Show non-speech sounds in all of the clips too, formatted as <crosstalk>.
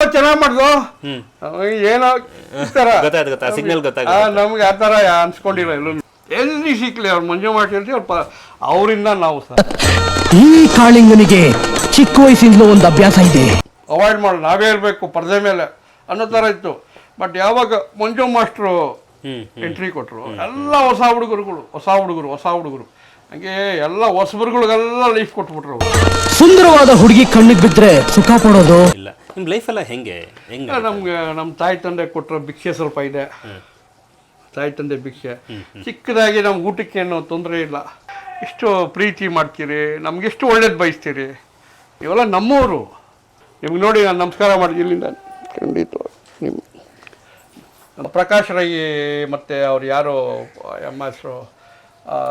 ಚೆನ್ನಾಗಿ ಮಾಡ್ದು. ಹ್ಮ್. ಏನೋ <laughs> ಗೊತ್ತಾಯ್ತು ಗೊತ್ತಾ ಸಿಗ್ನಲ್ ಗೊತ್ತಾಗ ನಮ್ಗೆ ಆ ಥರ ಅನ್ಸ್ಕೊಂಡಿಲ್ಲ ಎಲ್ಲೂ. ಎಲ್ಲಿ ಸಿಕ್ಲಿ ಅವ್ರು ಮಂಜು ಮಾಡ್ತಿರ್ತೀವಿ ಅವ್ರ ಪ ಅವರಿಂದ ನಾವು ಸರ್. ಈ ಕಾಳಿಂಗನಿಗೆ ಚಿಕ್ಕ ವಯಸ್ಸಿಂದಲೂ ಒಂದು ಅಭ್ಯಾಸ ಇದೆ. ಅವಾಯ್ಡ್ ಮಾಡೋಣ ನಾವೇ ಇರಬೇಕು ಪರದೆ ಮೇಲೆ ಅನ್ನೋ ಥರ ಇತ್ತು. ಬಟ್ ಯಾವಾಗ ಮಂಜು ಮಾಸ್ಟ್ರು ಹ್ಮ್ ಎಂಟ್ರಿ ಕೊಟ್ಟರು ಎಲ್ಲ ಹೊಸ ಹುಡುಗರುಗಳು ಹೊಸ ಹುಡುಗರು ಹೊಸ ಹುಡುಗರು. ಹಂಗೆ ಎಲ್ಲ ಹೊಸಬರುಗಳಿಗೆಲ್ಲ ಲೈಫ್ ಕೊಟ್ಬಿಟ್ರು ಅವ್ರು. ಸುಂದರವಾದ ಹುಡುಗಿ ಕಣ್ಣಿಗೆ ಬಿದ್ರೆ ಸುಖ ಪಡೋದು? ಇಲ್ಲ. ನಿಮ್ಮ ಲೈಫ್ ಎಲ್ಲ ಹೆಂಗೆ? ಹೆಂಗೆ ನಮ್ಗೆ ನಮ್ಮ ತಾಯಿ ತಂದೆ ಕೊಟ್ಟರೆ ಭಿಕ್ಷೆ ಸ್ವಲ್ಪ ಇದೆ. ತಾಯಿ ತಂದೆ ಭಿಕ್ಷೆ. ಚಿಕ್ಕದಾಗಿ ನಮ್ಗೆ ಊಟಕ್ಕೆ ಏನೋ ತೊಂದರೆ ಇಲ್ಲ. ಇಷ್ಟು ಪ್ರೀತಿ ಮಾಡ್ತೀರಿ ನಮಗೆಷ್ಟು ಒಳ್ಳೇದು ಬಯಸ್ತೀರಿ. ಇವೆಲ್ಲ ನಮ್ಮವರು. ನಿಮ್ಗೆ ನೋಡಿ ನಾನು ನಮಸ್ಕಾರ ಮಾಡಿದ್ದೀನಿ ಇಲ್ಲಿಂದ. ಖಂಡಿತ. ನಿಮ್ಮ ನಮ್ಮ ಪ್ರಕಾಶ್ ರೈ ಮತ್ತು ಅವ್ರು ಯಾರು ಎಂ ಹೆಸರು?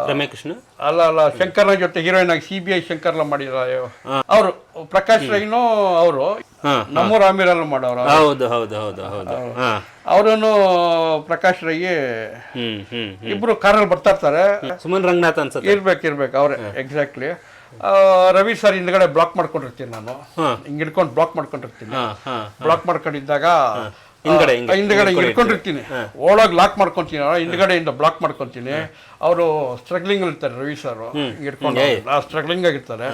ರಮ್ಯಕೃಷ್ಣ ಅಲ್ಲ ಅಲ್ಲ ಶಂಕರ್ನ ಜೊತೆ ಹೀರೋಯಿನ್ ಆಗಿ ಸಿ ಬಿ ಐ ಶಂಕರ್ಲ ಮಾಡಿದ ಅವರು ಪ್ರಕಾಶ್ ರೈನು ಅವರು ನಮ್ಮ ನಮ್ಮೂರು ಆಮಿರಲ್ಲ ಮಾಡೋರು ಹೌದು ಹೌದು ಹೌದು ಹೌದು. ಅವರನ್ನು ಪ್ರಕಾಶ್ ರೈ ಇಬ್ರು ಕಾರಲ್ಲಿ ಬರ್ತಾ ಇರ್ತಾರೆ. ಸುಮನ್ ರಂಗನಾಥ್ ಅನ್ಸುತ್ತೆ. ಇರ್ಬೇಕು ಇರ್ಬೇಕು ಅವ್ರೆ ಎಕ್ಸಾಕ್ಟ್ಲಿ ರವಿ ಸರ್ ಹಿಂದ್ಗಡೆ ಬ್ಲಾಕ್ ಮಾಡ್ಕೊಂಡಿರ್ತೀನಿ ನಾನು. ಹಿಂಗ್ ಹಿಡ್ಕೊಂಡು ಬ್ಲಾಕ್ ಮಾಡ್ಕೊಂಡಿರ್ತೀನಿ. ಬ್ಲಾಕ್ ಮಾಡ್ಕೊಂಡಿದ್ದಾಗ ಹಿಂದ್ಗಡೆ ಹಿಂದ್ಗಡೆ ಹಿಂಗ್ ಹಿಡ್ಕೊಂಡಿರ್ತೀನಿ ಒಳಗೆ ಲಾಕ್ ಮಾಡ್ಕೊಂತೀನಿ ಹಿಂದ್ಗಡೆಯಿಂದ ಬ್ಲಾಕ್ ಮಾಡ್ಕೊಂತೀನಿ. ಅವರು ಸ್ಟ್ರಗ್ಲಿಂಗ್ ಇರ್ತಾರೆ ರವಿ ಸರ್ ಹಿಡ್ಕೊಂಡು ಆ ಸ್ಟ್ರಗ್ಲಿಂಗ್ ಆಗಿರ್ತಾರೆ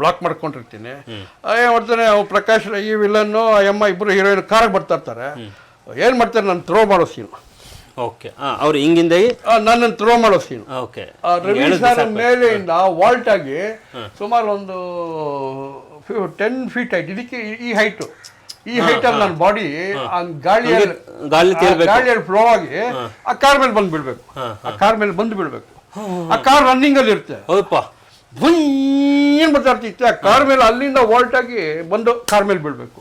ಬ್ಲಾಕ್ ಮಾಡ್ಕೊಂಡಿರ್ತೀನಿ. ಏನ್ ಮಾಡ್ತಾನೆ ಪ್ರಕಾಶ್ ಈ ವಿಲನ್ನು ಎಮ್ಮ ಇಬ್ರು ಹೀರೋಯಿನ್ ಕಾರಾಗ ಬರ್ತಾ ಇರ್ತಾರೆ. ಏನ್ ಮಾಡ್ತಾರೆ ನಾನು ಥ್ರೋ ಮಾಡೋ ಸೀನ್ ಓಕೆ. ಅವ್ರು ಹಿಂಗಿಂದ ನನ್ನನ್ನು ಥ್ರೋ ಮಾಡೋ ಸೀನ್ ಓಕೆ. ರವಿ ಸರ್ ಮೇಲೆಯಿಂದ ವಾಲ್ಟ್ ಆಗಿ ಸುಮಾರು ಒಂದು ಟೆನ್ ಫೀಟ್ ಹೈಟ್ ಇದಕ್ಕೆ ಈ ಹೈಟು ಈ ಹೈಟ್ ಅಲ್ಲಿ ನನ್ನ ಬಾಡಿ ಗಾಳಿಯಲ್ಲಿ ಗಾಳಿಯಲ್ಲಿ ಫ್ಲೋ ಆಗಿ ಆ ಕಾರ್ ಮೇಲೆ ಬಂದು ಬಿಡ್ಬೇಕು ಆ ಕಾರ್ ಮೇಲೆ ಬಂದು ಬಿಡ್ಬೇಕು ಆ ಕಾರ್ ರನ್ನಿಂಗ್ ಅಲ್ಲಿ ಇರುತ್ತೆ. ಹೌದಪ್ಪ. ಏನ್ ಬರ್ತಾ ಇರ್ತಿತ್ತು ಆ ಕಾರ್ ಮೇಲೆ ಅಲ್ಲಿಂದ ವಾಲ್ಟ್ ಆಗಿ ಬಂದು ಕಾರ್ ಮೇಲೆ ಬೀಳ್ಬೇಕು.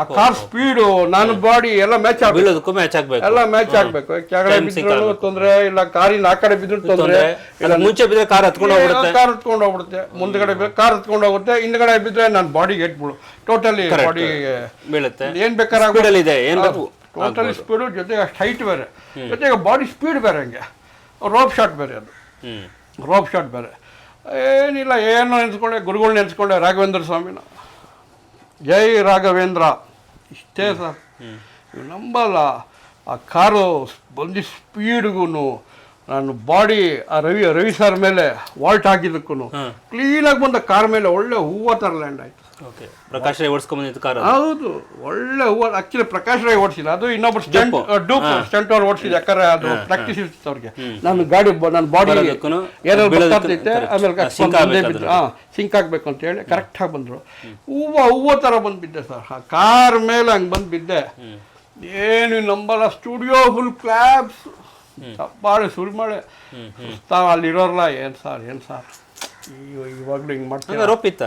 ಆ ಕಾರ್ ಸ್ಪೀಡು ನನ್ನ ಬಾಡಿ ಎಲ್ಲ ಮ್ಯಾಚ್ ಬೀಳೋದಕ್ಕೂ ಮ್ಯಾಚ್ ಆಗ್ಬೇಕು. ಎಲ್ಲ ಮ್ಯಾಚ್ ಆಗ್ಬೇಕು. ಕೆಳಗಡೆ ಆಗ್ಬೇಕು. ತೊಂದ್ರೆ ಇಲ್ಲ ಕಾರಿನ ಆ ಕಡೆ ಬಿದ್ರು ತೊಂದ್ರೆ. ಇಲ್ಲ ಮುಂಚೆ ಬಿದ್ರೆ ಕಾರ್ ಹತ್ಕೊಂಡು ಹೋಗ್ಬಿಡುತ್ತೆ. ಕಾರ್ ಹತ್ಕೊಂಡು ಹೋಗ್ಬಿಡುತ್ತೆ. ಮುಂದ್ಗಡೆ ಕಾರ್ ಹತ್ಕೊಂಡು ಹೋಗುತ್ತೆ. ಹಿಂದ್ಗಡೆ ಬಿದ್ರೆ ನನ್ನ ಬಾಡಿಗೆ ಎಟ್ಬಿಡು ಟೋಟಲಿ ಬಾಡಿ ಬೀಳುತ್ತೆ. ಏನ್ ಬೇಕಾದ್ರೆ ಇದೆ, ಏನ್ ಟೋಟಲಿ ಸ್ಪೀಡು ಜೊತೆಗೆ ಹೈಟ್ ಬೇರೆ. ಜೊತೆಗೆ ಬಾಡಿ ಸ್ಪೀಡ್ ಬೇರೆ ಹಂಗೆ. ರೋಪ್ ಶಾಟ್ ಬೇರೆ ಅದು. ರೋಪ್ ಶಾಟ್ ಬೇರೆ. ಏನಿಲ್ಲ ಏನು ನೆನೆಸ್ಕೊಂಡೆ ಗುರುಗಳು ನೆನ್ಸ್ಕೊಂಡೆ ರಾಘವೇಂದ್ರ ಸ್ವಾಮಿನ. ಜೈ ರಾಘವೇಂದ್ರ. ಇಷ್ಟೇ ಸರ್ ನೀವು ನಂಬಲ್ಲ. ಆ ಕಾರು ಬಂದು ಸ್ಪೀಡ್ಗೂ ನಾನು ಬಾಡಿ ಆ ರವಿ ರವಿ ಸರ್ ಮೇಲೆ ವಾಲ್ಟ್ ಹಾಕಿದ್ದಕ್ಕೂ ಕ್ಲೀನಾಗಿ ಬಂದ ಕಾರ್ ಮೇಲೆ ಒಳ್ಳೆ ಹೂವು ಥರ ಲ್ಯಾಂಡ್ ಆಯ್ತು. ಪ್ರಕಾಶ್ ರೈ ಓಡಿಸ್ಕೊಂಡ್ ಕಾರ್ ಹೌದು. ಒಳ್ಳೆ ಹೂವು ಆಕ್ಚುಲಿ ಪ್ರಕಾಶ್ ರೈ ಓಡಿಸಿಲ್ಲ. ಅದು ಇನ್ನೊಬ್ರು ಸ್ಟಂಟ್ ಡೂಪ್ ಸ್ಟಂಟ್ ಅವ್ರು ಓಡಿಸಿದ ಯಾಕಂದ್ರೆ ಅದು ಪ್ರಾಕ್ಟೀಸ್ ಇರ್ತಿತ್ತು ಅವ್ರಿಗೆ. ನಾನು ಗಾಡಿ ಬ- ನನ್ನ ಬಾಡಿ ಏನೋ ಏನಾದ್ರು ಬೀಳೋದಕ್ಕೂ ಬರ್ತಾ ಇರ್ತೈತೆ correct. ಆಮೇಲೆ ಸಿಂಕ್ ಆಗಬೇಕು ಅಂತ ಹೇಳಿ ಕರೆಕ್ಟಾಗಿ ಬಂದರು. ಹೂವು ಹೂವು ಥರ ಬಂದು ಬಿದ್ದೆ ಸರ್ ಆ ಕಾರ್ ಮೇಲೆ ಹಂಗೆ ಬಂದು ಬಿದ್ದೆ ಏನು ನಂಬಲ್ಲ ಸ್ಟುಡಿಯೋ ಫುಲ್ ಕ್ಲಾಬ್ಸ್ ಬಾಳೆ ಸುರಿಮಳೆ. ತಾವು ಅಲ್ಲಿರೋರಲ್ಲ ಏನು ಸರ್ ಏನು ಸರ್ ಇವಾಗಲೂ ಹಿಂಗೆ ರೋಪ್ ಇತ್ತ?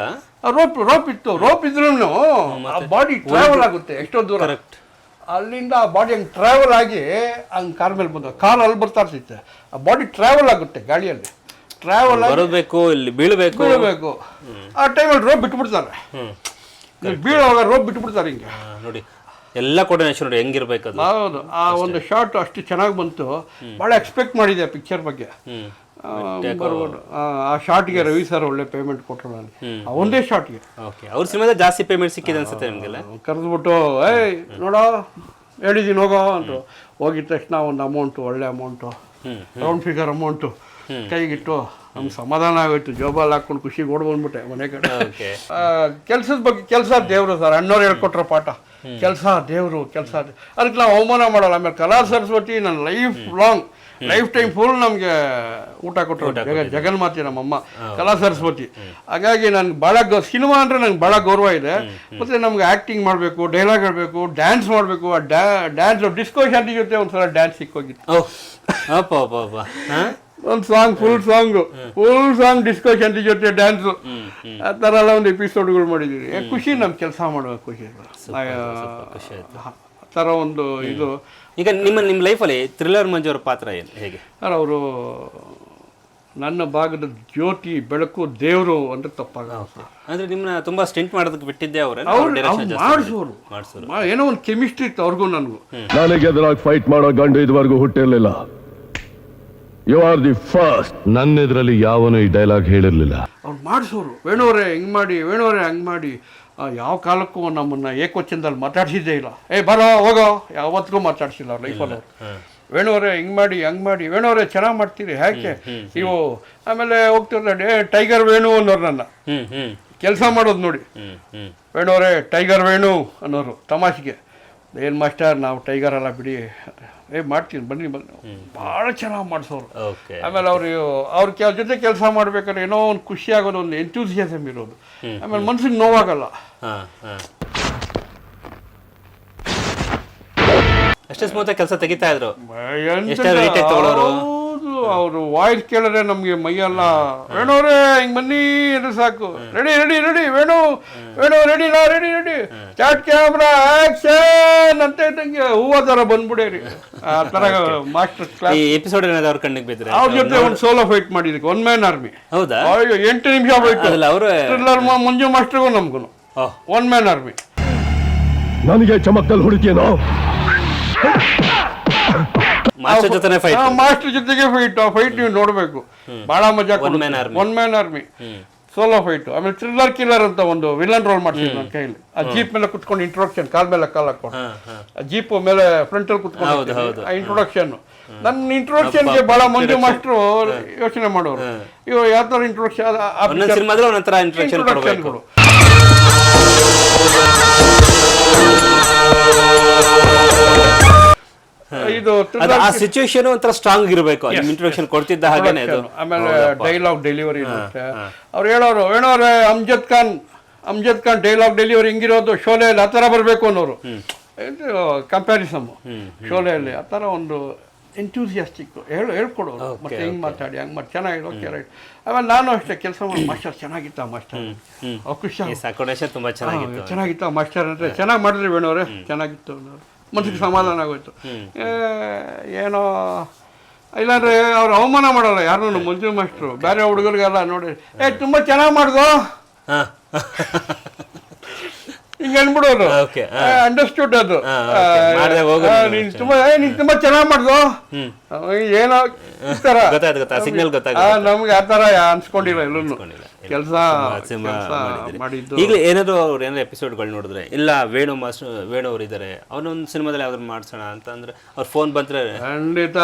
ರೋಪ್ ರೋಪ್ ಇತ್ತು. ರೋಪ್ ಇದ್ರೂ ಆ ಬಾಡಿ ಟ್ರಾವೆಲ್ ಆಗುತ್ತೆ ಎಷ್ಟೋ ದೂರ. ಕರೆಕ್ಟ್ ಅಲ್ಲಿಂದ ಆ ಬಾಡಿ ಹಂಗೆ ಟ್ರಾವೆಲ್ ಆಗಿ ಹಂಗೆ ಕಾರ್ ಮೇಲೆ ಬಂದ ಕಾರ್ ಅಲ್ಲಿ ಬರ್ತಾ ಇರ್ತಿತ್ತೆ. ಆ ಬಾಡಿ ಟ್ರಾವೆಲ್ ಆಗುತ್ತೆ ಗಾಳಿಯಲ್ಲಿ. ಟ್ರಾವೆಲ್ ಬರಬೇಕು ಇಲ್ಲಿ ಬೀಳಬೇಕು. ಬೀಳಬೇಕು. ಆ ಟೈಮಲ್ಲಿ ರೋಪ್ ಬಿಟ್ಬಿಡ್ತಾರೆ. ಬೀಳುವಾಗ ರೋಪ್ ಬಿಟ್ಬಿಡ್ತಾರೆ ಹಿಂಗೆ. ನೋಡಿ. ಎಲ್ಲ ಕೋರ್ಡಿನೇಷನ್ ನೋಡಿ ಹೆಂಗಿರ್ಬೇಕು ಹೌದು. ಆ ಒಂದು ಶಾರ್ಟ್ ಅಷ್ಟು ಚೆನ್ನಾಗಿ ಬಂತು. ಭಾಳ ಎಕ್ಸ್ಪೆಕ್ಟ್ ಮಾಡಿದೆ ಪಿಕ್ಚರ್ ಬಗ್ಗೆ. ಬರ್ಬೋದು ಆ, ಶಾರ್ಟ್ಗೆ ರವಿ ಸರ್ ಒಳ್ಳೆ ಪೇಮೆಂಟ್ ಕೊಟ್ಟರು ನಾನು ಆ ಒಂದೇ ಶಾರ್ಟ್ಗೆ ಓಕೆ ಅವ್ರ ಸಿನಿಮಾದ ಜಾಸ್ತಿ ಪೇಮೆಂಟ್ ಸಿಕ್ಕಿದೆ ಅನ್ಸುತ್ತೆ ನಿಮಗೆಲ್ಲ ಕರೆದ್ಬಿಟ್ಟು ಏಯ್ ನೋಡೋ ಹೇಳಿದ್ದೀನಿ ಹೋಗೋ ಅಂದರು. ಹೋಗಿದ ತಕ್ಷಣ ಒಂದು ಅಮೌಂಟು ಒಳ್ಳೆ ಅಮೌಂಟು ರೌಂಡ್ ಫಿಗರ್ ಅಮೌಂಟು ಕೈಗಿಟ್ಟು ನಮ್ಗೆ ಸಮಾಧಾನ ಆಗೋಯ್ತು. ಜೋಬಲ್ಲಿ ಹಾಕೊಂಡು ಖುಷಿ ಓಡ್ ಬಂದ್ಬಿಟ್ಟೆ ಮನೆ ಕಡೆ. ಕೆಲಸದ ಬಗ್ಗೆ ಕೆಲಸ ದೇವರು ಸರ್. ಅಣ್ಣವ್ರು ಹೇಳ್ಕೊಟ್ರ ಪಾಠ. ಕೆಲಸ ದೇವರು ಕೆಲಸ ಅದಕ್ಕೆ ನಾವು ಅವಮಾನ ಮಾಡಲ್ಲ. ಆಮೇಲೆ ಕಲಾ ಸರಸ್ವತಿ ನನ್ನ life long life time full ನಮಗೆ ಊಟ ಕೊಟ್ಟರು ಜಗ ಜಗನ್ಮಾತೆ ನಮ್ಮಮ್ಮ ಕಲಾ ಸರಸ್ವತಿ. ಹಾಗಾಗಿ ನನಗೆ ಭಾಳ ಗೌ ಸಿನಿಮಾ ಅಂದರೆ ನಂಗೆ ಭಾಳ ಗೌರವ ಇದೆ. ಮತ್ತು ನಮ್ಗೆ ಆ್ಯಕ್ಟಿಂಗ್ ಮಾಡಬೇಕು ಡೈಲಾಗ್ ಹೇಳಬೇಕು ಡ್ಯಾನ್ಸ್ ಮಾಡಬೇಕು. ಆ ಡ್ಯಾ ಡ್ಯಾನ್ಸ್ ಡಿಸ್ಕೋ ಶಾಂತಿ ಜೊತೆ ಒಂದು ಸಲ ಡ್ಯಾನ್ಸ್ ಸಿಕ್ಕೋಗಿತ್ತು. ಒಂದು song full song full song disco Shanti ಜೊತೆ ಡ್ಯಾನ್ಸು ಆ ಥರ ಎಲ್ಲ ಒಂದು ಎಪಿಸೋಡ್ಗಳು ಮಾಡಿದ್ದೀವಿ. ಖುಷಿ ನಮ್ಮ ಕೆಲಸ ಮಾಡುವ ಖುಷಿ ಥರ ಒಂದು ಇದು. ಈಗ ನಿಮ್ಮ ನಿಮ್ಮ ಲೈಫಲ್ಲಿ ಥ್ರಿಲ್ಲರ್ ಮಂಜು ಅವ್ರ ಪಾತ್ರ ಏನು? ಹೇಗೆ? ಸರ್ ಅವರು ನನ್ನ ಭಾಗದ ಜ್ಯೋತಿ ಬೆಳಕು ದೇವರು ಅಂದ್ರೆ ತಪ್ಪಾಗ ಅಂದ್ರೆ ನಿಮ್ಮನ್ನ ತುಂಬಾ ಸ್ಟೆಂಟ್ ಮಾಡೋದಕ್ಕೆ ಬಿಟ್ಟಿದ್ದೆ ಅವರೇ ಅವ್ರು ಮಾಡಿಸೋರು. ಮಾಡಿಸೋರು. ಏನೋ ಒಂದು ಕೆಮಿಸ್ಟ್ರಿ ಇತ್ತು ಅವ್ರಿಗೂ ನನಗೂ. ನನಗೆ ಎದುರಾಗಿ ಫೈಟ್ ಮಾಡೋ ಗಂಡು ಇದುವರೆಗೂ ಹುಟ್ಟಿರ್ಲಿಲ್ಲ. ಯು ಆರ್ ದಿ ಫಸ್ಟ್ ನನ್ನ ಎದುರಲ್ಲಿ ಯಾವನು ಈ ಡೈಲಾಗ್ ಹೇಳಿರ್ಲಿಲ್ಲ. ಅವ್ರು ಮಾಡಿಸೋರು. ವೇಣುವರೇ ಹಿಂಗೆ ಮಾಡಿ ವೇಣುವರೇ ಹಂಗೆ ಮಾಡಿ. ಯಾವ ಕಾಲಕ್ಕೂ ನಮ್ಮನ್ನ ಏಕವಚನದಲ್ಲಿ ಮಾತಾಡಿಸಿದ್ದೇ ಇಲ್ಲ. ಏ ಬರೋ ಹೋಗೋ. ಯಾವತ್ತಿಗೂ ಮಾತಾಡಿಸಿಲ್ಲ ಅವ್ರ ಲೈಫಲ್ಲಿ ಅವರು. ವೇಣುವರೇ ಹಿಂಗೆ ಮಾಡಿ ಹಂಗೆ ಮಾಡಿ. ವೇಣುವರೇ ಚೆನ್ನಾಗಿ ಮಾಡ್ತೀರಿ ಯಾಕೆ? ನೀವು ಆಮೇಲೆ ಹೋಗ್ತಿರ್ತಾರೆ ಏ ಟೈಗರ್ ವೇಣು ಅನ್ನೋರು ನನ್ನ. ಕೆಲಸ ಮಾಡೋದು ನೋಡಿ. ವೇಣುವರೇ ಟೈಗರ್ ವೇಣು ಅನ್ನೋರು ತಮಾಷೆಗೆ. ಏನು ಮಾಸ್ಟರ್ ನಾವು ಟೈಗರ್ ಅಲ್ಲ ಬಿಡಿ. ಏ ಮಾಡ್ತೀನಿ ಬನ್ನಿ ಬನ್ನಿ. ಭಾಳ ಚೆನ್ನಾಗಿ ಮಾಡಿಸೋರು. ಆಮೇಲೆ ಅವರು ಅವ್ರ ಕೆಲ ಜೊತೆ ಕೆಲಸ ಮಾಡ್ಬೇಕಾದ್ರೆ ಏನೋ ಒಂದು ಖುಷಿ ಆಗೋದು ಒಂದು ಎಂಥೂಸಿಯಸಮ್ ಇರೋದು. ಆಮೇಲೆ ಮನ್ಸಿಗೆ ನೋವಾಗಲ್ಲ. ಅಷ್ಟೇ ಸ್ಮೂತ್ ಕೆಲಸ ತೆಗಿತಾ ಇದ್ರು. ಹೌದು ಅವರು ವಾಯ್ಸ್ ಕೇಳಿದ್ರೆ ನಮಗೆ ಮೈಯೆಲ್ಲ ವೇಣುವ್ರೆ ಹಿಂಗ್ ಬನ್ನಿ ಅಂದ್ರೆ ಸಾಕು. Ready ready ready Venu Venu ready ನಾ ರೆಡಿ ರೆಡಿ. ಚಾಟ್ ಕ್ಯಾಮ್ರಾ ಆಕ್ಷನ್ ಅಂತ ಇದ್ದಂಗೆ ಹೂವ ಥರ ಬಂದ್ಬಿಡೇರಿ. ಆ ತರ <laughs> ಮಾಸ್ಟರ್ ಕ್ಲಾಸ್ ಈ ಎಪಿಸೋಡ್ ಏನಾದ್ರು ಅವ್ರ ಕಣ್ಣಿಗೆ ಬಿದ್ರೆ? ಅವ್ರ ಜೊತೆ ಒಂದು ಸೋಲೋ ಫೈಟ್ ಮಾಡಿದ್ದಕ್ಕೆ ಒನ್ ಮ್ಯಾನ್ ಆರ್ಮಿ ಹೌದಾ? ಅಯ್ಯೋ ಎಂಟು ನಿಮಿಷ ಫೈಟ್ ಅಲ್ಲ ಅವರು ಥ್ರಿಲ್ಲರ್ ಮಂಜು ಮಾಸ್ಟರ್ಗೂ ನಮ್ಗೂ ಒನ್ ಮ್ಯಾನ್ ಆರ್ಮಿ ನನಗೆ ಚಮಕ್ದಲ್ಲಿ ಹುಡುಕಿಯೇನೋ ಮಾಸ್ಟರ್ ಜೊತೆನೆ ಫೈಟ್ ಮಾಸ್ಟರ್ ಜೊತೆಗೆ ಫೈಟ್ ಆ ಫೈಟ್ ನೀವು ನೋಡಬೇಕು. ಬಹಳ ಮಜಾ. One man army solo fight ಆಮೇಲೆ ಥ್ರಿಲ್ಲರ್ ಕಿಲ್ಲರ್ ಅಂತ ಒಂದು ವಿಲನ್ ರೋಲ್ ಮಾಡ್ತೀನಿ ನನ್ನ ಕೈಲಿ ಆ ಜೀಪ್ ಮೇಲೆ ಕುತ್ಕೊಂಡು ಇಂಟ್ರೊಡಕ್ಷನ್ ಕಾಲ್ ಮೇಲೆ ಕಾಲ್ ಹಾಕೊಂಡು ಆ ಜೀಪ್ ಮೇಲೆ ಫ್ರಂಟ್ ಅಲ್ಲಿ ಕುತ್ಕೊಂಡು. ಆ ಇಂಟ್ರೊಡಕ್ಷನ್ ನನ್ನ ಇಂಟ್ರೊಡಕ್ಷನ್ಗೆ ಬಹಳ ಮಂಜು ಮಾಸ್ಟ್ರು ಯೋಚನೆ ಮಾಡೋರು. ಇವ್ ಯಾವ ತರ ಇಂಟ್ರೊಡಕ್ಷನ್ ಇಂಟ್ರೊಡಕ್ಷನ್ ಕೊಡು Thank you. ಇದು ಆ ಸಿಚುವೇಶನ್ ಒಂಥರ ಸ್ಟ್ರಾಂಗ್ ಇರಬೇಕು ನಿಮ್ ಇಂಟ್ರೊಡಕ್ಷನ್ ಕೊಡ್ತಿದ್ದ ಹಾಗೇನೆ ಅದು. ಆಮೇಲೆ ಡೈಲಾಗ್ ಡೆಲಿವರಿ ಇರುತ್ತೆ. ಅವ್ರು ಹೇಳೋರು ಹೇಳೋರೆ ಅಮ್ಜದ್ ಖಾನ್ ಅಮ್ಜದ್ ಖಾನ್ ಡೈಲಾಗ್ ಡೆಲಿವರಿ ಹಿಂಗಿರೋದು ಶೋಲೆಯಲ್ಲಿ ಆ ಥರ ಬರಬೇಕು ಅನ್ನೋರು. ಇದು ಕಂಪ್ಯಾರಿಸಮ್ ಶೋಲೆಯಲ್ಲಿ ಆ ಥರ ಒಂದು ಎಂಥೂಸಿಯಾಸ್ಟಿಕ್ ಹೇಳು ಹೇಳ್ಕೊಡೋರು ಮತ್ತೆ ಹಿಂಗೆ ಮಾತಾಡಿ ಹಂಗೆ ಮಾಡಿ ಚೆನ್ನಾಗಿರೋ ರೈಟ್ ಆಮೇಲೆ ನಾನು ಅಷ್ಟೇ ಕೆಲಸ ಮಾಡಿ ಮಾಸ್ಟರ್ ಚೆನ್ನಾಗಿತ್ತ ಮಾಸ್ಟರ್ ಖುಷಿ. ಚೆನ್ನಾಗಿತ್ತು. ಚೆನ್ನಾಗಿತ್ತ ಮಾಸ್ಟರ್ ಅಂದರೆ ಚೆನ್ನಾಗಿ ಮಾಡಿದ್ರಿ ಬೇಣವ್ರೆ ಚೆನ್ನಾಗಿತ್ತು ಅನ್ನೋರು. ಮನಸ್ಸಿಗೆ ಸಮಾಧಾನ ಆಗೋಯ್ತು. ಏನೋ ಇಲ್ಲಾಂದ್ರೆ ಅವ್ರು ಅವಮಾನ ಮಾಡಲ್ಲ ಯಾರು ಮಂಜು ಮಾಸ್ಟ್ರು. ಬೇರೆ ಹುಡುಗರಿಗೆಲ್ಲ ನೋಡಿ ಏ ತುಂಬ ಚೆನ್ನಾಗಿ ಮಾಡ್ದು ಹಾ. ಹಿಂಗೆ ಅನ್ಬಿಡೋರು. ಅಂಡರ್ಸ್ಟುಡ್ ಅದು. ನೀನ್ ತುಂಬಾ ನೀನ್ ತುಂಬಾ ಚೆನ್ನಾಗಿ ಮಾಡ್ದು? ಏನೋ ಗೊತ್ತಾ ಸಿಗ್ನಲ್ ನಮ್ಗೆ ಆ ತರ ಅನ್ಸ್ಕೊಂಡಿಲ್ಲ ಎಲ್ಲೂ. ಕೆಲಸ ಮಾಡಿದ್ದು. ಈಗಲೇ ಏನಾದ್ರು ಅವ್ರು ಏನಾದ್ರು ಎಪಿಸೋಡ್ಗಳು ನೋಡಿದ್ರೆ ಇಲ್ಲ ವೇಣು ಮಾಸ್ಟರ್ ವೇಣು ಅವ್ರು ಇದ್ದಾರೆ ಅವನೊಂದು ಸಿನಿಮಾದಲ್ಲಿ ಯಾವ್ದಾದ್ರು ಮಾಡ್ಸೋಣ ಅಂತ ಅಂದ್ರೆ ಅವ್ರ ಫೋನ್ ಬಂದ್ರೆ ಖಂಡಿತ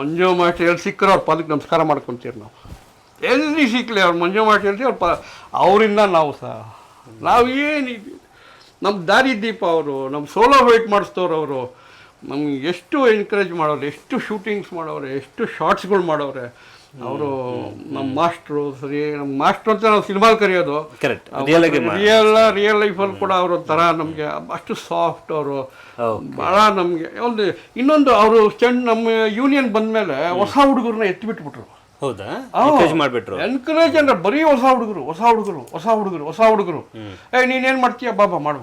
ಮಂಜು ಮಾಸ್ಟರ್ ಎಲ್ಲಿ ಸಿಕ್ಕರು ಅವ್ರ ಪದಕ್ಕೆ ನಮಸ್ಕಾರ ಮಾಡ್ಕೊಂತೀವಿ ನಾವು. ಎಲ್ಲಿ ಸಿಕ್ಲಿ ಅವ್ರು ಮಂಜು ಮಾಸ್ಟರ್ ಅವ್ರ ಪ ಅವರಿಂದ ನಾವು ಸಹ. ನಾವು ಏನಿದ್ವಿ ನಮ್ಮ ದಾರಿ ದೀಪ ಅವರು ನಮ್ಮ ಸೋಲೋ ವೈಟ್ ಮಾಡಿಸ್ತವ್ರು ಅವರು ನಮ್ಗೆ ಎಷ್ಟು ಎನ್ಕರೇಜ್ ಮಾಡೋರು ಎಷ್ಟು ಶೂಟಿಂಗ್ಸ್ ಮಾಡೋರೆ ಎಷ್ಟು ಶಾರ್ಟ್ಸ್ಗಳು ಮಾಡೋರೆ. ಅವರು ನಮ್ಮ ಮಾಸ್ಟ್ರು ಸರಿ ನಮ್ಮ ಮಾಸ್ಟ್ರು ಅಂತ ನಾವು ಸಿನಿಮಾಲ್ ಕರೆಯೋದು. ರಿಯಲ್ ರಿಯಲ್ ಲೈಫಲ್ಲಿ ಕೂಡ ಅವರು ಥರ ನಮಗೆ ಅಷ್ಟು ಸಾಫ್ಟ್ ಅವರು. ಭಾಳ ನಮಗೆ ಒಂದು ಇನ್ನೊಂದು ಅವರು ಚೆಂಡ್ ನಮ್ಮ ಯೂನಿಯನ್ ಬಂದಮೇಲೆ ಹೊಸ ಹುಡುಗರನ್ನ ಎತ್ತಿಬಿಟ್ಬಿಟ್ರು ಹೌದಾ? ಎನ್ಕರೇಜ್ ಮಾಡ್ಬಿಟ್ರು. ಎನ್ಕರೇಜ್ ಅಂದ್ರೆ ಬರೀ ಹೊಸ ಹುಡುಗರು ಹೊಸ ಹುಡುಗರು ಹೊಸ ಹುಡುಗರು ಹೊಸ ಹುಡುಗರು. ಏ ನೀನೇನು ಮಾಡ್ತೀಯ? ಬಾಬಾ ಮಾಡು.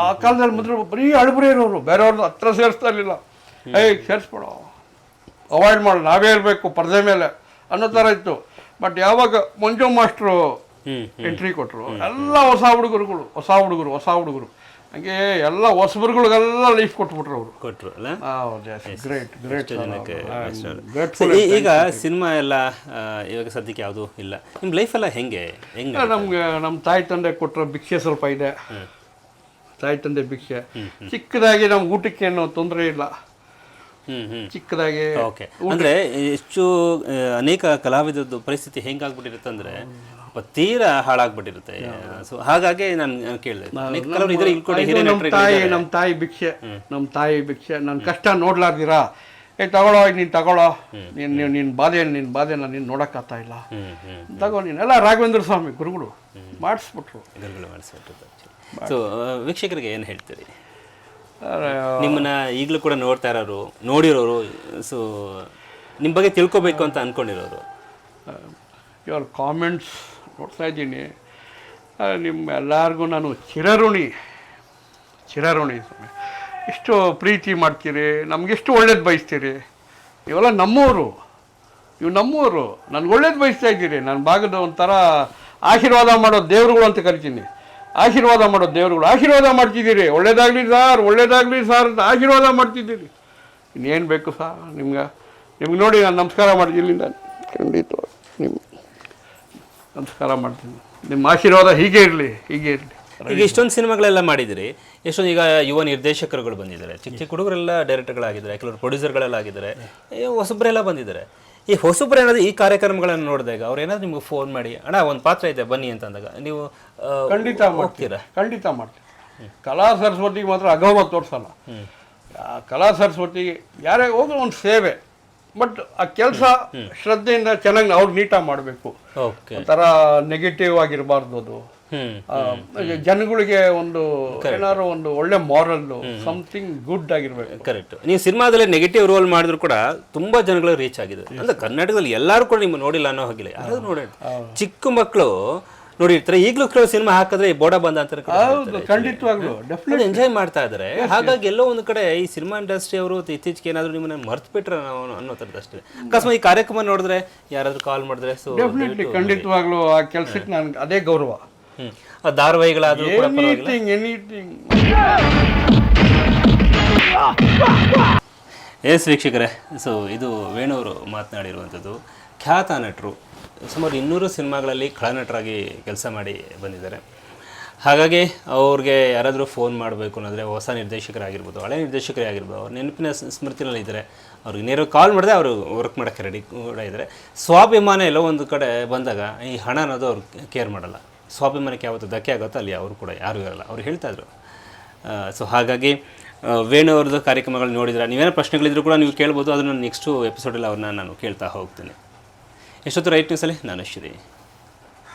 ಆ ಕಾಲದಲ್ಲಿ ಮೊದಲು ಬರೀ ಅಳುಬರೇ ಇರೋರು ಬೇರೆಯವ್ರದ್ದು ಹತ್ರ ಸೇರಿಸ್ತಾ ಇರಲಿಲ್ಲ. ಏಯ್ ಸೇರಿಸ್ಬೇಡ. ಅವಾಯ್ಡ್ ಮಾಡು ನಾವೇ ಇರಬೇಕು ಪರದೆ ಮೇಲೆ ಅನ್ನೋ ಥರ ಇತ್ತು. ಬಟ್ ಯಾವಾಗ ಮಂಜು ಮಾಸ್ಟ್ರು ಎಂಟ್ರಿ ಕೊಟ್ಟರು ಎಲ್ಲ ಹೊಸ ಹುಡುಗರುಗಳು ಹೊಸ ಹುಡುಗರು ಹೊಸ ಹುಡುಗರು. ಹಂಗೆ ಎಲ್ಲ ಹೊಸಬರುಗಳಿಗೆಲ್ಲ ಲೈಫ್ ಕೊಟ್ಬಿಟ್ರು ಅವರು. ಕೊಟ್ರು ಅಲ್ಲ? ಗ್ರೇಟ್ ಗ್ರೇಟ್ ಜನಕ್ಕೆ ಈಗ ಸಿನಿಮಾ ಎಲ್ಲ ಇವಾಗ ಸದ್ಯಕ್ಕೆ ಯಾವುದು ಇಲ್ಲ. ನಿಮ್ಮ ಲೈಫ್ ಎಲ್ಲ ಹೆಂಗೆ? ಹೆಂಗೆ ನಮ್ಗೆ ನಮ್ಮ ತಾಯಿ ತಂದೆ ಕೊಟ್ಟರೆ ಭಿಕ್ಷೆ ಸ್ವಲ್ಪ ಇದೆ. ತಾಯಿ ತಂದೆ ಭಿಕ್ಷೆ. ಚಿಕ್ಕದಾಗಿ ನಮ್ಗೆ ಊಟಕ್ಕೆ ಏನೋ ತೊಂದರೆ ಇಲ್ಲ. ಚಿಕ್ಕದಾಗಿ ಓಕೆ ಅಂದ್ರೆ ಹೆಚ್ಚು ಅನೇಕ ಕಲಾವಿದದ್ದು ಪರಿಸ್ಥಿತಿ ಹೆಂಗಾಗ್ಬಿಟ್ಟಿರುತ್ತೆ ಅಂದ್ರೆ ತೀರಾ ಹಾಳಾಗ್ಬಿಟ್ಟಿರುತ್ತೆ. ಸೊ ಹಾಗಾಗಿ ನಾನು ಕೇಳಿದೆ. ಇದ್ರೆ ಹಿರಿಯ ನಮ್ಮ ತಾಯಿ ನಮ್ಮ ತಾಯಿ ಭಿಕ್ಷೆ. ನಮ್ಮ ತಾಯಿ ಭಿಕ್ಷೆ. ನನ್ನ ಕಷ್ಟ ನೋಡ್ಲಾರ್ದಿರಾ? ಏ ತಗೊಳ್ಳೋ ನೀನು ತಗೊಳ್ಳೋ. ನೀನು ನೀವು ನಿನ್ನ ಬಾಧೆ ನಿನ್ನ ಬಾಧೆನ ನೀನು ನೋಡೋಕ್ಕಾಗ್ತಾ ಇಲ್ಲ. ತಗೋ ನೀನು. ಎಲ್ಲ ರಾಘವೇಂದ್ರ ಸ್ವಾಮಿ ಗುರುಗಳು. ಮಾಡಿಸ್ಬಿಟ್ರು. ಗುರುಗಳು ಮಾಡಿಸ್ಬಿಟ್ರು ಸೊ ವೀಕ್ಷಕರಿಗೆ ಏನು ಹೇಳ್ತೀರಿ? ನಿಮ್ಮನ್ನ ಈಗಲೂ ಕೂಡ ನೋಡ್ತಾ ಇರೋರು ನೋಡಿರೋರು ಸೊ ನಿಮ್ಮ ಬಗ್ಗೆ ತಿಳ್ಕೊಬೇಕು ಅಂತ ಅನ್ಕೊಂಡಿರೋರು. ಯುವರ್ ಕಾಮೆಂಟ್ಸ್ ಆ, ನಿಮ್ಮ ಎಲ್ಲರಿಗೂ ನಾನು ಚಿರಋಣಿ ಚಿರಋಣಿ ಸ್ವಾಮಿ. ಎಷ್ಟು ಪ್ರೀತಿ ಮಾಡ್ತೀರಿ ನಮಗೆಷ್ಟು ಒಳ್ಳೇದು ಬಯಸ್ತೀರಿ? ಇವೆಲ್ಲ ನಮ್ಮವರು ಇವು ನಮ್ಮವರು ನನಗೆ ಒಳ್ಳೇದು ಬಯಸ್ತಾ ಇದ್ದೀರಿ. ನನ್ನ ಭಾಗದ ಒಂಥರ ಆಶೀರ್ವಾದ ಮಾಡೋ ದೇವರುಗಳು ಅಂತ ಕರಿತೀನಿ. ಆಶೀರ್ವಾದ ಮಾಡೋ ದೇವರುಗಳು ಆಶೀರ್ವಾದ ಮಾಡ್ತಿದ್ದೀರಿ. ಒಳ್ಳೇದಾಗಲಿ ಸಾರ್ ಒಳ್ಳೇದಾಗಲಿ ಸಾರ್ ಅಂತ ಆಶೀರ್ವಾದ ಮಾಡ್ತಿದ್ದೀರಿ. ಇನ್ನೇನು ಬೇಕು ಸಾ ನಿಮ್ಗೆ? ನಿಮ್ಗೆ ನೋಡಿ ನಾನು ನಮಸ್ಕಾರ ಮಾಡ್ತೀನಿ. ನಾನು ಖಂಡಿತ. ನಮಸ್ಕಾರ ಮಾಡ್ತೀನಿ. ನಿಮ್ಮ ಆಶೀರ್ವಾದ ಹೀಗೆ ಇರಲಿ ಹೀಗೆ ಇರಲಿ. ಈಗ ಇಷ್ಟೊಂದು ಸಿನಿಮಾಗಳೆಲ್ಲ ಮಾಡಿದಿರಿ ಎಷ್ಟೊಂದು ಈಗ ಯುವ ನಿರ್ದೇಶಕರುಗಳು ಬಂದಿದ್ದಾರೆ. ಚಿಕ್ಕ ಚಿಕ್ಕ ಹುಡುಗರೆಲ್ಲ ಡೈರೆಕ್ಟರ್ಗಳಾಗಿದ್ದಾರೆ ಕೆಲವರು ಪ್ರೊಡ್ಯೂಸರ್ಗಳೆಲ್ಲ ಆಗಿದ್ದಾರೆ ಹೊಸಬ್ರೆಲ್ಲ ಬಂದಿದ್ದಾರೆ. ಈ ಹೊಸಬ್ರು ಏನಾದ್ರು ಈ ಕಾರ್ಯಕ್ರಮಗಳನ್ನು ನೋಡಿದಾಗ ಅವ್ರು ಏನಾದ್ರು ನಿಮ್ಗೆ ಫೋನ್ ಮಾಡಿ ಅಣ್ಣ ಒಂದು ಪಾತ್ರ ಇದೆ ಬನ್ನಿ ಅಂತ ಅಂದಾಗ ನೀವು ಖಂಡಿತ ಮಾಡ್ತೀರಾ ಹೋಗ್ತೀರಾ? ಖಂಡಿತ ಮಾಡ್ತೀವಿ ಕಲಾ ಸರಸ್ವತಿಗೆ ಮಾತ್ರ ಅಗೌರವ ತೋರಿಸಲ್ಲ. ಕಲಾ ಸರಸ್ವತಿಗೆ ಯಾರೇ ಹೋಗಿ ಒಂದು ಸೇವೆ. ಬಟ್ ಆ ಕೆಲಸ ಶ್ರದ್ಧೆಯಿಂದ ಚೆನ್ನಾಗಿ ಅವ್ರು ನೀಟಾಗಿ ಮಾಡಬೇಕು. ಒಂಥರ ನೆಗೆಟಿವ್ ಆಗಿರಬಾರ್ದು ಅದು. ಜನಗಳಿಗೆ ಒಂದು ಏನಾದ್ರು ಒಂದು ಒಳ್ಳೆ ಮಾರಲ್ ಸಮಥಿಂಗ್ ಗುಡ್ ಆಗಿರ್ಬೇಕು. ಕರೆಕ್ಟ್ ನೀವು ಸಿನಿಮಾದಲ್ಲಿ ನೆಗೆಟಿವ್ ರೋಲ್ ಮಾಡಿದ್ರು ಕೂಡ ತುಂಬಾ ಜನಗಳು ರೀಚ್ ಆಗಿದೆ. ಅಂದ್ರೆ ಕರ್ನಾಟಕದಲ್ಲಿ ಎಲ್ಲರೂ ಕೂಡ ನಿಮ್ಮ ನೋಡಿಲ್ಲ ಅನ್ನೋ ಹಾಗಿಲ್ಲ. ಯಾರಾದ್ರೂ ನೋಡಿ ಚಿಕ್ಕ ಮಕ್ಕಳು ನೋಡಿರ್ತಾರೆ ಈಗಲೂ ಕೆಲವು ಸಿನಿಮಾ ಹಾಕಿದ್ರೆ ಈ ಬೋಡ ಬಂದ ಅಂತ ಹೌದು ಖಂಡಿತವಾಗ್ಲು ಡೆಫಿನೆಟ್ ಎಂಜಾಯ್ ಮಾಡ್ತಾ ಇದ್ದಾರೆ. ಹಾಗಾಗಿ ಎಲ್ಲೋ ಒಂದು ಕಡೆ ಈ ಸಿನಿಮಾ ಇಂಡಸ್ಟ್ರಿ ಅವರು ಇತ್ತೀಚೆಗೆ ಏನಾದ್ರೂ ನಿಮ್ಮನ್ನ ಮರ್ತು ಬಿಟ್ರೆ ನಾವು ಅನ್ನೋ ಥರದ್ದು ಅಷ್ಟೇ. ಅಕಸ್ಮಾತ್ ಈ ಕಾರ್ಯಕ್ರಮ ನೋಡಿದ್ರೆ ಯಾರಾದ್ರೂ ಕಾಲ್ ಮಾಡಿದ್ರೆ ಸೊ ಡೆಫಿನೆಟ್ಲಿ ಖಂಡಿತವಾಗ್ಲೂ ಆ ಕೆಲಸಕ್ಕೆ ನನ್ಗೆ ಅದೇ ಗೌರವ. ಧಾರಾವಾಹಿಗಳಾದ್ರೂ ಕೂಡ ಪರವಾಗಿಲ್ಲ. ಎನಿಥಿಂಗ್ ಎನಿಥಿಂಗ್ ಎಸ್ ವೀಕ್ಷಕರೇ ಸೊ ಇದು ವೇಣುವರು ಮಾತನಾಡಿರುವಂಥದ್ದು ಖ್ಯಾತ ನಟರು ಸುಮಾರು ಇನ್ನೂರು ಸಿನಿಮಾಗಳಲ್ಲಿ ಖಳನಟರಾಗಿ ಕೆಲಸ ಮಾಡಿ ಬಂದಿದ್ದಾರೆ. ಹಾಗಾಗಿ ಅವ್ರಿಗೆ ಯಾರಾದರೂ ಫೋನ್ ಮಾಡಬೇಕು ಅನ್ನೋದ್ರೆ ಹೊಸ ನಿರ್ದೇಶಕರಾಗಿರ್ಬೋದು, ಹಳೆ ನಿರ್ದೇಶಕರೇ ಆಗಿರ್ಬೋದು ಅವ್ರ ನೆನಪಿನ ಸ್ಮೃತಿನಲ್ಲಿದ್ದಾರೆ ಅವ್ರಿಗೆ ನೇರ ಕಾಲ್ ಮಾಡಿದ್ರೆ ಅವರು ವರ್ಕ್ ಮಾಡೋಕ್ಕೆ ರೆಡಿ ಕೂಡ ಇದ್ದಾರೆ. ಸ್ವಾಭಿಮಾನ ಎಲ್ಲೋ ಒಂದು ಕಡೆ ಬಂದಾಗ ಈ ಹಣ ಅನ್ನೋದು ಅವ್ರು ಕೇರ್ ಮಾಡಲ್ಲ. ಸ್ವಾಭಿಮಾನಕ್ಕೆ ಯಾವತ್ತು ಧಕ್ಕೆ ಆಗುತ್ತೋ ಅಲ್ಲಿ ಅವರು ಕೂಡ ಯಾರೂ ಇರಲ್ಲ, ಅವ್ರು ಹೇಳ್ತಾಯಿದ್ರು ಸೊ ಹಾಗಾಗಿ ವೇಣು ಅವ್ರದ್ದು ಕಾರ್ಯಕ್ರಮಗಳು ನೋಡಿದರೆ ನೀವೇನೋ ಪ್ರಶ್ನೆಗಳಿದ್ರು ಕೂಡ ನೀವು ಕೇಳ್ಬೋದು, ಅದನ್ನು ನೆಕ್ಸ್ಟು ಎಪಿಸೋಡಲ್ಲಿ ಅವ್ರನ್ನ ನಾನು ಕೇಳ್ತಾ ಹೋಗ್ತೀನಿ. ಎಷ್ಟೊತ್ತು ರೈಟ್ ನ್ಯೂಸಲ್ಲಿ ನಾನು ಶ್ರೀ